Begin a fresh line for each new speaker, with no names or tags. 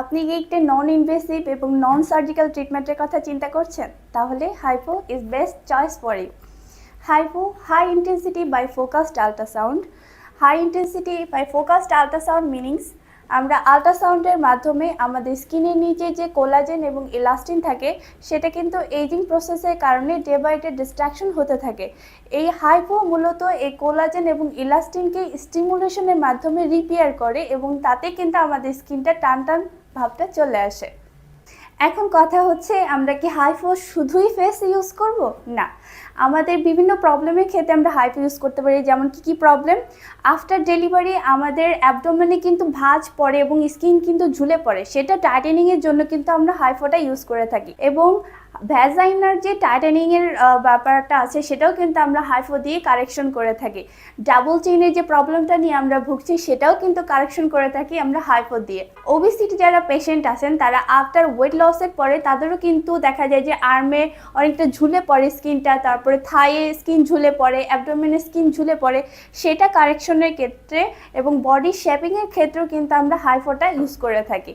আপনি কি একটি নন ইনভেসিভ এবং নন সার্জিক্যাল ট্রিটমেন্টের কথা চিন্তা করছেন? তাহলে HIFU is best choice for you HIFU high intensity by focused ultrasound high intensity by focused ultrasound meanings আমরা আল্ট্রাসাউন্ডের মাধ্যমে আমাদের স্কিনের নিচে যে কোলাজেন এবং ইলাস্টিন থাকে, সেটা কিন্তু এইজিং প্রসেসের কারণে ডে বাই ডে ডিস্ট্রাকশন হতে থাকে। এই হাইপো মূলত এই কোলাজেন এবং ইলাস্টিনকে স্টিমুলেশনের মাধ্যমে রিপেয়ার করে এবং তাতে কিন্তু আমাদের স্কিনটা টান টান ভাবটা চলে আসে। এখন কথা হচ্ছে, আমরা কি হাইফো শুধুই ফেস ইউজ করব? না। আমাদের বিভিন্ন প্রবলেমের ক্ষেত্রে আমরা হাইফো ইউজ করতে পারি, যেমন কি কি প্রবলেম আফটার ডেলিভারি আমাদের অ্যাবডোমেনে কিন্তু ভাজ পড়ে এবং স্কিন কিন্তু ঝুলে পড়ে। সেটা টাইটেনিংয়ের জন্য কিন্তু আমরা হাইফোটা ইউজ করে থাকি। এবং ভ্যাজাইনার যে টাইটেনিংয়ের ব্যাপারটা আছে, সেটাও কিন্তু আমরা হাইফো দিয়ে কারেকশন করে থাকি। ডাবল চেইনের যে প্রবলেমটা নিয়ে আমরা ভুগছি, সেটাও কিন্তু কারেকশন করে থাকি আমরা হাইফো দিয়ে। ওবিসিটি যারা পেশেন্ট আছেন, তারা আফটার ওয়েট লসের পরে তাদেরও কিন্তু দেখা যায় যে আর্মে অনেকটা ঝুলে পড়ে স্কিনটা তারপরে থায়ে স্কিন ঝুলে পড়ে অ্যাবডোমেনের স্কিন ঝুলে পড়ে, সেটা কারেকশনের ক্ষেত্রে এবং বডি শেপিংয়ের ক্ষেত্রেও কিন্তু আমরা হাইফোটা ইউজ করে থাকি।